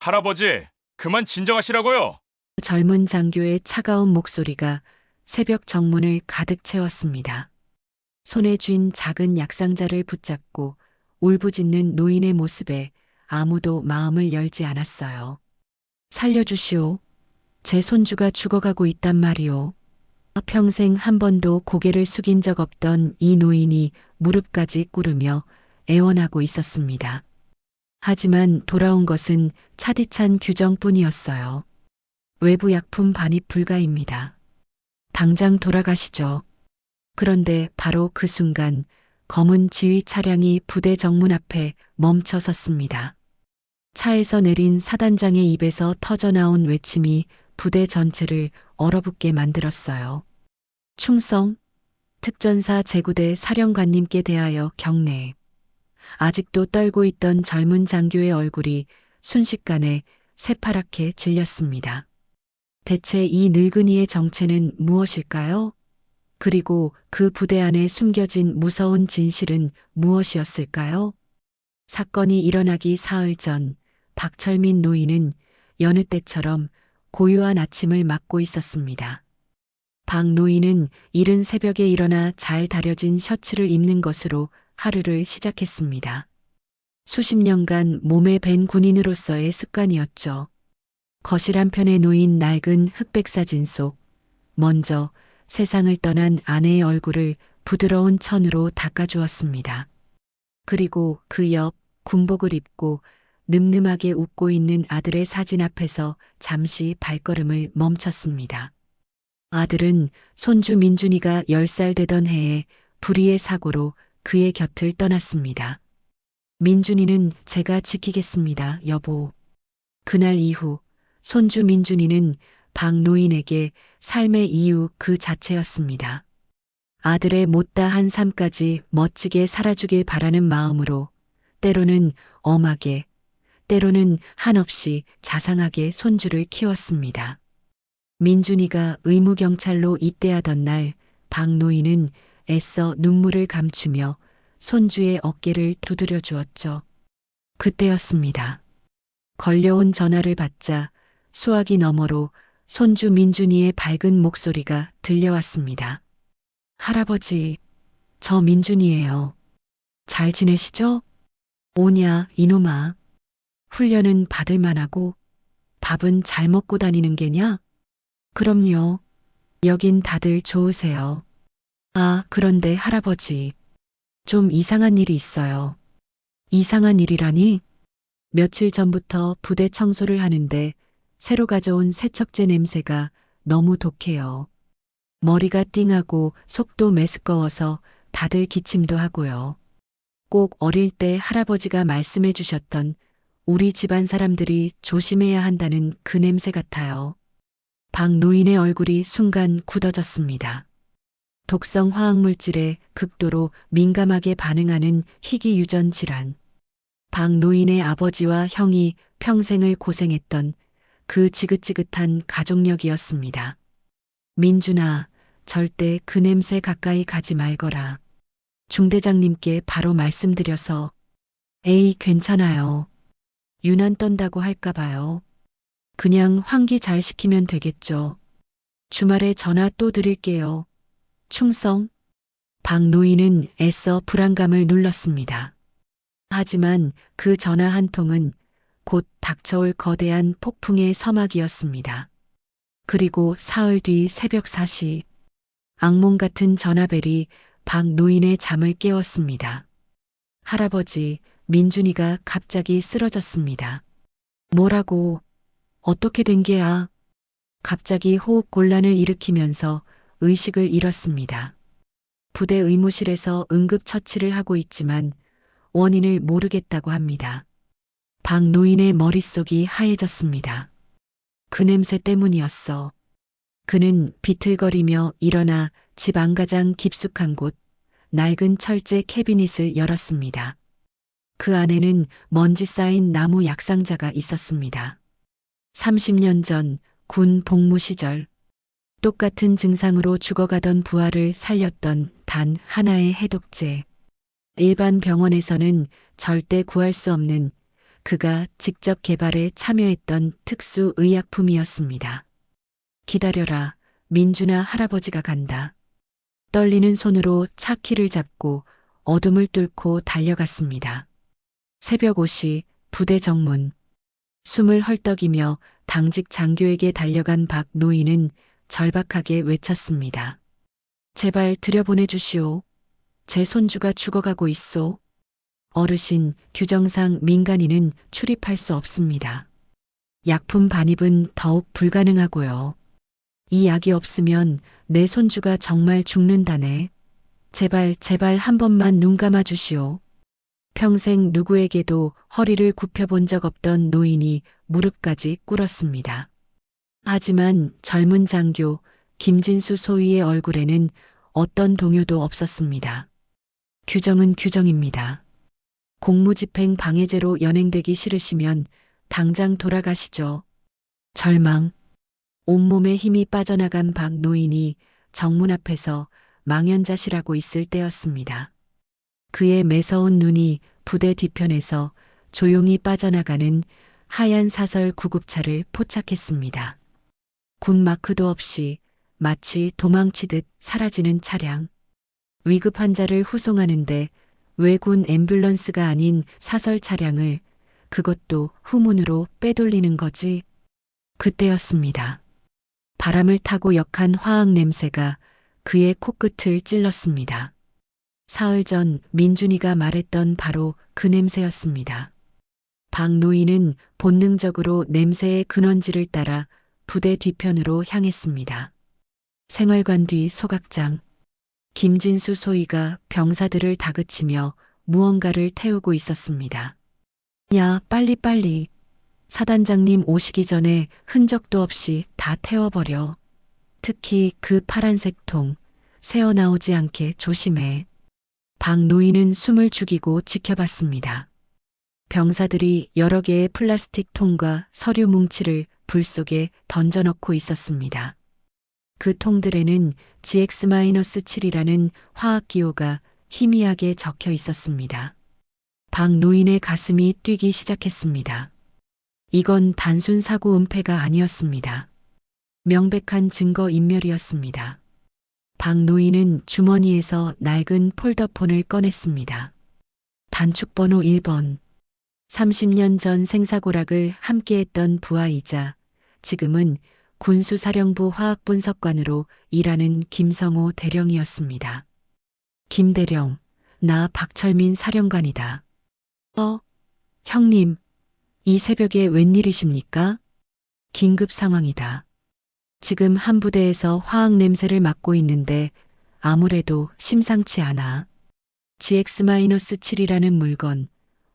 할아버지, 그만 진정하시라고요. 젊은 장교의 차가운 목소리가 새벽 정문을 가득 채웠습니다. 손에 쥔 작은 약상자를 붙잡고 울부짖는 노인의 모습에 아무도 마음을 열지 않았어요. 살려주시오. 제 손주가 죽어가고 있단 말이오. 평생 한 번도 고개를 숙인 적 없던 이 노인이 무릎까지 꿇으며 애원하고 있었습니다. 하지만 돌아온 것은 차디찬 규정뿐이었어요. 외부 약품 반입 불가입니다. 당장 돌아가시죠. 그런데 바로 그 순간 검은 지휘 차량이 부대 정문 앞에 멈춰 섰습니다. 차에서 내린 사단장의 입에서 터져나온 외침이 부대 전체를 얼어붙게 만들었어요. 충성, 특전사 제구대 사령관님께 대하여 경례. 아직도 떨고 있던 젊은 장교의 얼굴이 순식간에 새파랗게 질렸습니다. 대체 이 늙은이의 정체는 무엇일까요? 그리고 그 부대 안에 숨겨진 무서운 진실은 무엇이었을까요? 사건이 일어나기 사흘 전 박철민 노인은 여느 때처럼 고요한 아침을 맞고 있었습니다. 박 노인은 이른 새벽에 일어나 잘 다려진 셔츠를 입는 것으로 하루를 시작했습니다. 수십 년간 몸에 밴 군인으로서의 습관이었죠. 거실 한편에 놓인 낡은 흑백 사진 속 먼저 세상을 떠난 아내의 얼굴을 부드러운 천으로 닦아주었습니다. 그리고 그 옆 군복을 입고 늠름하게 웃고 있는 아들의 사진 앞에서 잠시 발걸음을 멈췄습니다. 아들은 손주 민준이가 10살 되던 해에 불의의 사고로 그의 곁을 떠났습니다. 민준이는 제가 지키겠습니다, 여보. 그날 이후 손주 민준이는 박노인에게 삶의 이유 그 자체였습니다. 아들의 못다한 삶까지 멋지게 살아주길 바라는 마음으로 때로는 엄하게, 때로는 한없이 자상하게 손주를 키웠습니다. 민준이가 의무경찰로 입대하던 날 박노인은 애써 눈물을 감추며 손주의 어깨를 두드려 주었죠. 그때였습니다. 걸려온 전화를 받자 수화기 너머로 손주 민준이의 밝은 목소리가 들려왔습니다. 할아버지, 저 민준이에요. 잘 지내시죠? 오냐, 이놈아. 훈련은 받을 만하고 밥은 잘 먹고 다니는 게냐? 그럼요. 여긴 다들 좋으세요. 아, 그런데 할아버지. 좀 이상한 일이 있어요. 이상한 일이라니? 며칠 전부터 부대 청소를 하는데 새로 가져온 세척제 냄새가 너무 독해요. 머리가 띵하고 속도 메스꺼워서 다들 기침도 하고요. 꼭 어릴 때 할아버지가 말씀해 주셨던 우리 집안 사람들이 조심해야 한다는 그 냄새 같아요. 박 노인의 얼굴이 순간 굳어졌습니다. 독성 화학물질에 극도로 민감하게 반응하는 희귀 유전 질환. 박 노인의 아버지와 형이 평생을 고생했던 그 지긋지긋한 가족력이었습니다. 민준아, 절대 그 냄새 가까이 가지 말거라. 중대장님께 바로 말씀드려서 에이, 괜찮아요. 유난 떤다고 할까봐요. 그냥 환기 잘 시키면 되겠죠. 주말에 전화 또 드릴게요. 충성. 박 노인은 애써 불안감을 눌렀습니다. 하지만 그 전화 한 통은 곧 닥쳐올 거대한 폭풍의 서막이었습니다. 그리고 사흘 뒤 새벽 4시 악몽 같은 전화벨이 박 노인의 잠을 깨웠습니다. 할아버지, 민준이가 갑자기 쓰러졌습니다. 뭐라고? 어떻게 된 게야? 갑자기 호흡 곤란을 일으키면서 의식을 잃었습니다. 부대 의무실에서 응급처치를 하고 있지만 원인을 모르겠다고 합니다. 박 노인의 머릿속이 하얘졌습니다. 그 냄새 때문이었어. 그는 비틀거리며 일어나 집 안가장 깊숙한 곳 낡은 철제 캐비닛을 열었습니다. 그 안에는 먼지 쌓인 나무 약상자가 있었습니다. 30년 전 군 복무 시절 똑같은 증상으로 죽어가던 부하를 살렸던 단 하나의 해독제. 일반 병원에서는 절대 구할 수 없는 그가 직접 개발에 참여했던 특수 의약품이었습니다. 기다려라. 민준아 할아버지가 간다. 떨리는 손으로 차 키를 잡고 어둠을 뚫고 달려갔습니다. 새벽 5시 부대 정문. 숨을 헐떡이며 당직 장교에게 달려간 박 노인은 절박하게 외쳤습니다. 제발 들여보내 주시오. 제 손주가 죽어가고 있소. 어르신, 규정상 민간인은 출입할 수 없습니다. 약품 반입은 더욱 불가능하고요. 이 약이 없으면 내 손주가 정말 죽는다네. 제발, 제발 한 번만 눈 감아 주시오. 평생 누구에게도 허리를 굽혀본 적 없던 노인이 무릎까지 꿇었습니다. 하지만 젊은 장교 김진수 소위의 얼굴에는 어떤 동요도 없었습니다. 규정은 규정입니다. 공무집행 방해죄로 연행되기 싫으시면 당장 돌아가시죠. 절망. 온몸에 힘이 빠져나간 박 노인이 정문 앞에서 망연자실하고 있을 때였습니다. 그의 매서운 눈이 부대 뒤편에서 조용히 빠져나가는 하얀 사설 구급차를 포착했습니다. 군 마크도 없이 마치 도망치듯 사라지는 차량. 위급 환자를 후송하는데 왜군 앰뷸런스가 아닌 사설 차량을 그것도 후문으로 빼돌리는 거지. 그때였습니다. 바람을 타고 역한 화학 냄새가 그의 코끝을 찔렀습니다. 사흘 전 민준이가 말했던 바로 그 냄새였습니다. 박 노인은 본능적으로 냄새의 근원지를 따라 부대 뒤편으로 향했습니다. 생활관 뒤 소각장. 김진수 소위가 병사들을 다그치며 무언가를 태우고 있었습니다. 야, 빨리빨리. 사단장님 오시기 전에 흔적도 없이 다 태워버려. 특히 그 파란색 통, 새어나오지 않게 조심해. 박 노인은 숨을 죽이고 지켜봤습니다. 병사들이 여러 개의 플라스틱 통과 서류 뭉치를 불 속에 던져넣고 있었습니다. 그 통들에는 GX-7이라는 화학기호가 희미하게 적혀 있었습니다. 박 노인의 가슴이 뛰기 시작했습니다. 이건 단순 사고 은폐가 아니었습니다. 명백한 증거 인멸이었습니다. 박 노인은 주머니에서 낡은 폴더폰을 꺼냈습니다. 단축번호 1번. 30년 전 생사고락을 함께했던 부하이자 지금은 군수사령부 화학분석관으로 일하는 김성호 대령이었습니다. 김대령, 나 박철민 사령관이다. 어, 형님, 이 새벽에 웬일이십니까? 긴급 상황이다. 지금 한 부대에서 화학 냄새를 맡고 있는데 아무래도 심상치 않아. GX-7이라는 물건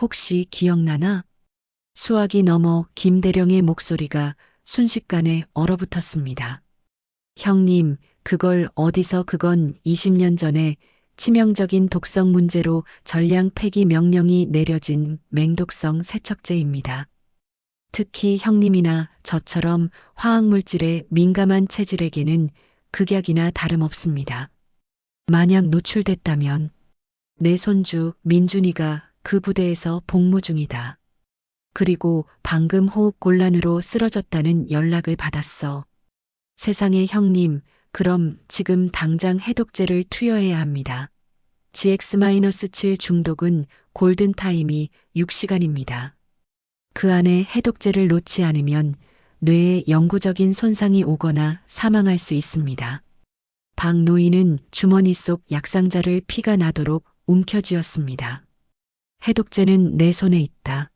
혹시 기억나나? 수학이 넘어 김대령의 목소리가 순식간에 얼어붙었습니다. 형님, 그걸 어디서 그건 20년 전에 치명적인 독성 문제로 전량 폐기 명령이 내려진 맹독성 세척제입니다. 특히 형님이나 저처럼 화학물질에 민감한 체질에게는 극약이나 다름없습니다. 만약 노출됐다면 내 손주 민준이가 그 부대에서 복무 중이다. 그리고 방금 호흡 곤란으로 쓰러졌다는 연락을 받았어. 세상의 형님, 그럼 지금 당장 해독제를 투여해야 합니다. GX-7 중독은 골든타임이 6시간입니다. 그 안에 해독제를 놓지 않으면 뇌에 영구적인 손상이 오거나 사망할 수 있습니다. 박 노인은 주머니 속 약상자를 피가 나도록 움켜쥐었습니다. 해독제는 내 손에 있다.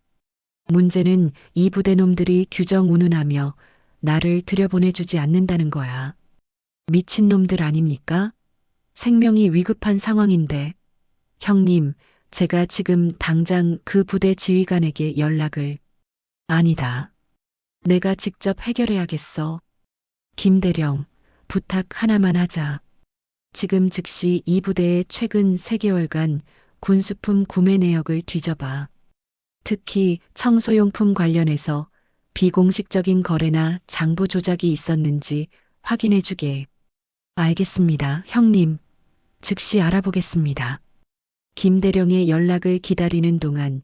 문제는 이 부대 놈들이 규정 운운하며 나를 들여보내주지 않는다는 거야. 미친 놈들 아닙니까? 생명이 위급한 상황인데. 형님, 제가 지금 당장 그 부대 지휘관에게 연락을. 아니다. 내가 직접 해결해야겠어. 김대령, 부탁 하나만 하자. 지금 즉시 이 부대의 최근 3개월간 군수품 구매 내역을 뒤져봐. 특히 청소용품 관련해서 비공식적인 거래나 장부 조작이 있었는지 확인해 주게. 알겠습니다, 형님. 즉시 알아보겠습니다. 김대령의 연락을 기다리는 동안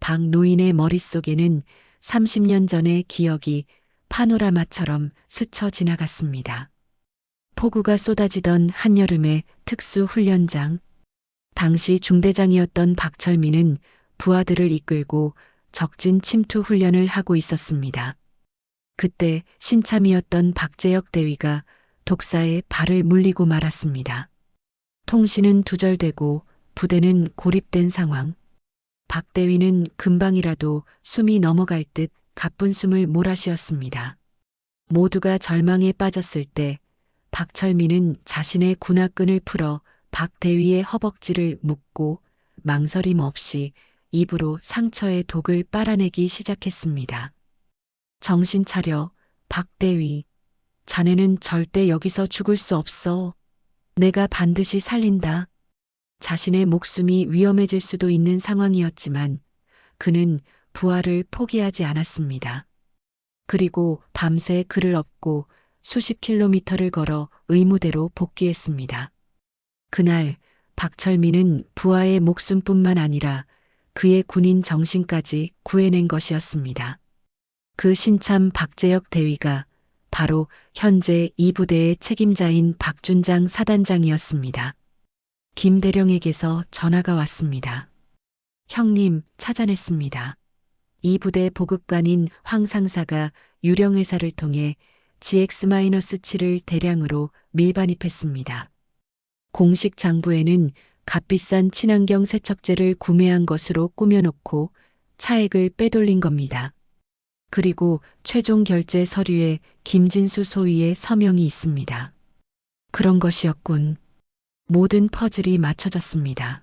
박 노인의 머릿속에는 30년 전의 기억이 파노라마처럼 스쳐 지나갔습니다. 폭우가 쏟아지던 한여름의 특수 훈련장. 당시 중대장이었던 박철민은 부하들을 이끌고 적진 침투 훈련을 하고 있었습니다. 그때 신참이었던 박재혁 대위가 독사에 발을 물리고 말았습니다. 통신은 두절되고 부대는 고립된 상황. 박 대위는 금방이라도 숨이 넘어갈 듯 가쁜 숨을 몰아쉬었습니다. 모두가 절망에 빠졌을 때 박철민은 자신의 군화끈을 풀어 박 대위의 허벅지를 묶고 망설임 없이 입으로 상처의 독을 빨아내기 시작했습니다. 정신 차려, 박 대위. 자네는 절대 여기서 죽을 수 없어. 내가 반드시 살린다. 자신의 목숨이 위험해질 수도 있는 상황이었지만 그는 부하를 포기하지 않았습니다. 그리고 밤새 그를 업고 수십 킬로미터를 걸어 의무대로 복귀했습니다. 그날 박철민은 부하의 목숨뿐만 아니라 그의 군인 정신까지 구해낸 것이었습니다. 그 신참 박재혁 대위가 바로 현재 이 부대의 책임자인 박준장 사단장이었습니다. 김대령에게서 전화가 왔습니다. 형님, 찾아냈습니다. 이 부대 보급관인 황 상사가 유령회사를 통해 GX-7을 대량으로 밀반입했습니다. 공식 장부에는 값비싼 친환경 세척제를 구매한 것으로 꾸며놓고 차액을 빼돌린 겁니다. 그리고 최종 결제 서류에 김진수 소위의 서명이 있습니다. 그런 것이었군. 모든 퍼즐이 맞춰졌습니다.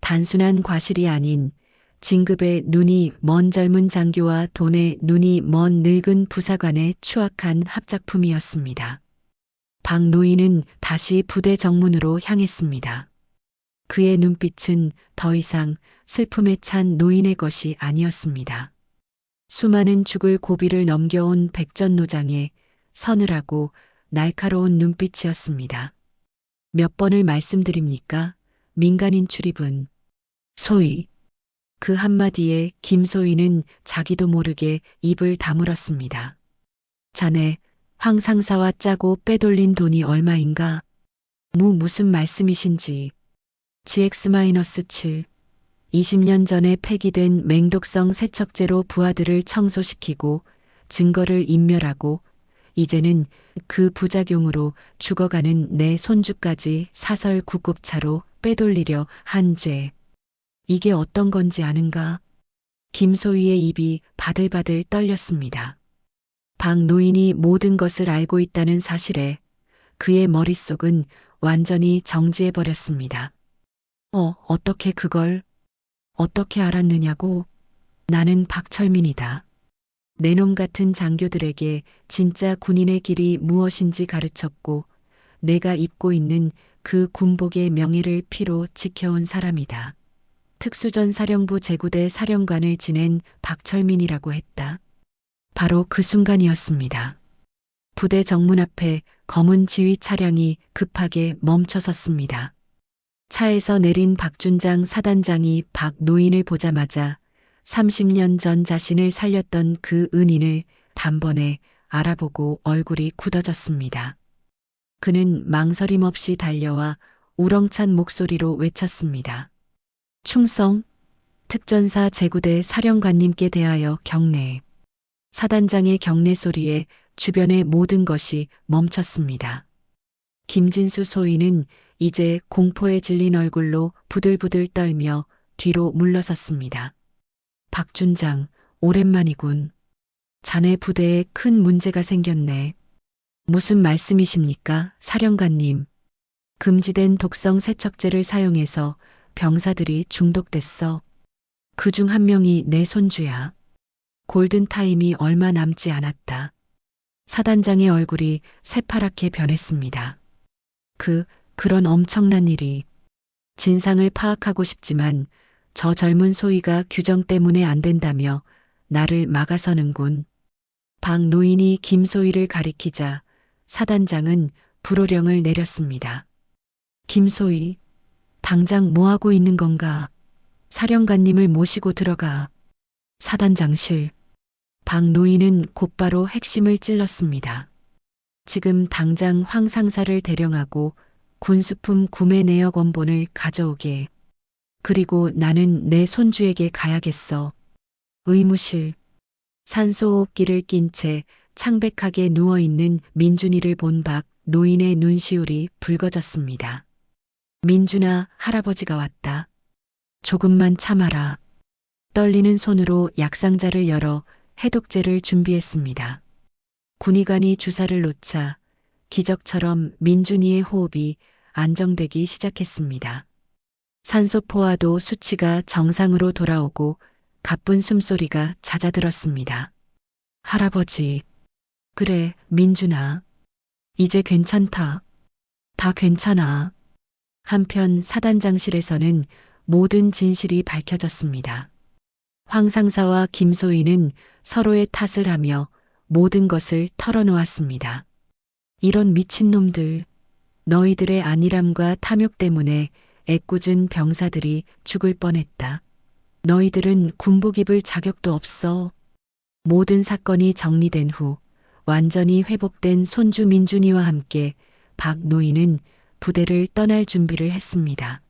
단순한 과실이 아닌 진급의 눈이 먼 젊은 장교와 돈의 눈이 먼 늙은 부사관의 추악한 합작품이었습니다. 박 노인은 다시 부대 정문으로 향했습니다. 그의 눈빛은 더 이상 슬픔에 찬 노인의 것이 아니었습니다. 수많은 죽을 고비를 넘겨온 백전노장의 서늘하고 날카로운 눈빛이었습니다. 몇 번을 말씀드립니까? 민간인 출입은 소위 그 한마디에 김소희는 자기도 모르게 입을 다물었습니다. 자네 황 상사와 짜고 빼돌린 돈이 얼마인가? 무 무슨 말씀이신지. GX-7 20년 전에 폐기된 맹독성 세척제로 부하들을 청소시키고 증거를 인멸하고 이제는 그 부작용으로 죽어가는 내 손주까지 사설 구급차로 빼돌리려 한 죄. 이게 어떤 건지 아는가? 김소희의 입이 바들바들 떨렸습니다. 박 노인이 모든 것을 알고 있다는 사실에 그의 머릿속은 완전히 정지해버렸습니다. 어, 어떻게 그걸, 어떻게 알았느냐고? 나는 박철민이다. 내놈 같은 장교들에게 진짜 군인의 길이 무엇인지 가르쳤고, 내가 입고 있는 그 군복의 명예를 피로 지켜온 사람이다. 특수전 사령부 제구대 사령관을 지낸 박철민이라고 했다. 바로 그 순간이었습니다. 부대 정문 앞에 검은 지휘 차량이 급하게 멈춰섰습니다. 차에서 내린 박준장 사단장이 박 노인을 보자마자 30년 전 자신을 살렸던 그 은인을 단번에 알아보고 얼굴이 굳어졌습니다. 그는 망설임 없이 달려와 우렁찬 목소리로 외쳤습니다. 충성, 특전사 제구대 사령관님께 대하여 경례. 사단장의 경례 소리에 주변의 모든 것이 멈췄습니다. 김진수 소위는 이제 공포에 질린 얼굴로 부들부들 떨며 뒤로 물러섰습니다. 박준장, 오랜만이군. 자네 부대에 큰 문제가 생겼네. 무슨 말씀이십니까, 사령관님? 금지된 독성 세척제를 사용해서 병사들이 중독됐어. 그 중 한 명이 내 손주야. 골든타임이 얼마 남지 않았다. 사단장의 얼굴이 새파랗게 변했습니다. 그, 그런 엄청난 일이. 진상을 파악하고 싶지만 저 젊은 소희가 규정 때문에 안 된다며 나를 막아서는군. 박 노인이 김소희를 가리키자 사단장은 불호령을 내렸습니다. 김소희, 당장 뭐하고 있는 건가? 사령관님을 모시고 들어가. 사단장실. 박 노인은 곧바로 핵심을 찔렀습니다. 지금 당장 황 상사를 대령하고 군수품 구매 내역 원본을 가져오게. 그리고 나는 내 손주에게 가야겠어. 의무실. 산소호흡기를 낀 채 창백하게 누워있는 민준이를 본 박 노인의 눈시울이 붉어졌습니다. 민준아, 할아버지가 왔다. 조금만 참아라. 떨리는 손으로 약상자를 열어 해독제를 준비했습니다. 군의관이 주사를 놓자 기적처럼 민준이의 호흡이 안정되기 시작했습니다. 산소 포화도 수치가 정상으로 돌아오고 가쁜 숨소리가 잦아들었습니다. 할아버지. 그래, 민준아. 이제 괜찮다. 다 괜찮아. 한편 사단장실에서는 모든 진실이 밝혀졌습니다. 황 상사와 김소희는 서로의 탓을 하며 모든 것을 털어놓았습니다. 이런 미친놈들. 너희들의 안일함과 탐욕 때문에 애꿎은 병사들이 죽을 뻔했다. 너희들은 군복 입을 자격도 없어. 모든 사건이 정리된 후 완전히 회복된 손주 민준이와 함께 박 노인은 부대를 떠날 준비를 했습니다.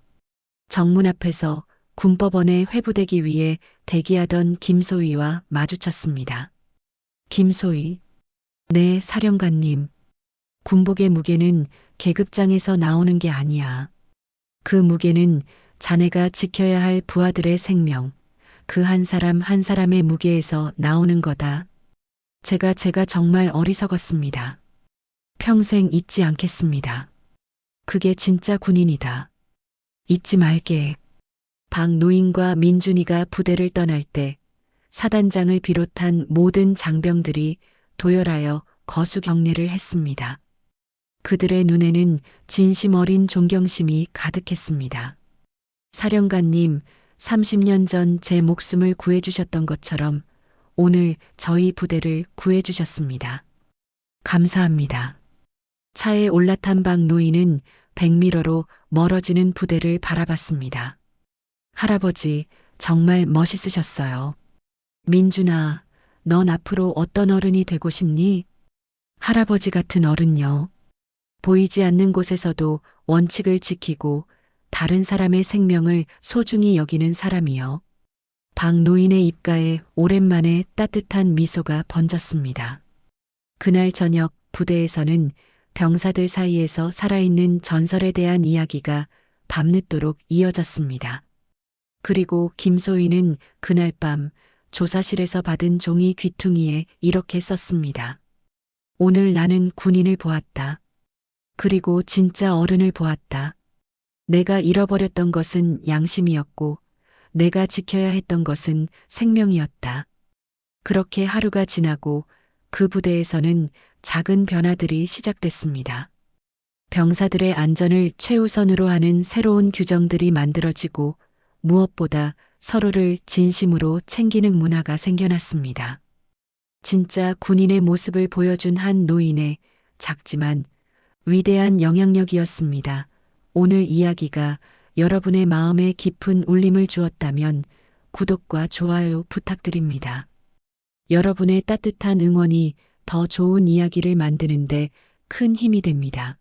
정문 앞에서 군법원에 회부되기 위해 대기하던 김소희와 마주쳤습니다. 김소희. 네, 사령관님. 군복의 무게는 계급장에서 나오는 게 아니야. 그 무게는 자네가 지켜야 할 부하들의 생명, 그 한 사람 한 사람의 무게에서 나오는 거다. 제가 제가 정말 어리석었습니다. 평생 잊지 않겠습니다. 그게 진짜 군인이다. 잊지 말게. 박 노인과 민준이가 부대를 떠날 때 사단장을 비롯한 모든 장병들이 도열하여 거수 경례를 했습니다. 그들의 눈에는 진심 어린 존경심이 가득했습니다. 사령관님, 30년 전 제 목숨을 구해주셨던 것처럼 오늘 저희 부대를 구해주셨습니다. 감사합니다. 차에 올라탄 박 노인은 백미러로 멀어지는 부대를 바라봤습니다. 할아버지, 정말 멋있으셨어요. 민준아, 넌 앞으로 어떤 어른이 되고 싶니? 할아버지 같은 어른요. 보이지 않는 곳에서도 원칙을 지키고 다른 사람의 생명을 소중히 여기는 사람이요. 박 노인의 입가에 오랜만에 따뜻한 미소가 번졌습니다. 그날 저녁 부대에서는 병사들 사이에서 살아있는 전설에 대한 이야기가 밤늦도록 이어졌습니다. 그리고 김소희는 그날 밤 조사실에서 받은 종이 귀퉁이에 이렇게 썼습니다. 오늘 나는 군인을 보았다. 그리고 진짜 어른을 보았다. 내가 잃어버렸던 것은 양심이었고, 내가 지켜야 했던 것은 생명이었다. 그렇게 하루가 지나고 그 부대에서는 작은 변화들이 시작됐습니다. 병사들의 안전을 최우선으로 하는 새로운 규정들이 만들어지고 무엇보다 서로를 진심으로 챙기는 문화가 생겨났습니다. 진짜 군인의 모습을 보여준 한 노인의 작지만 위대한 영향력이었습니다. 오늘 이야기가 여러분의 마음에 깊은 울림을 주었다면 구독과 좋아요 부탁드립니다. 여러분의 따뜻한 응원이 더 좋은 이야기를 만드는데 큰 힘이 됩니다.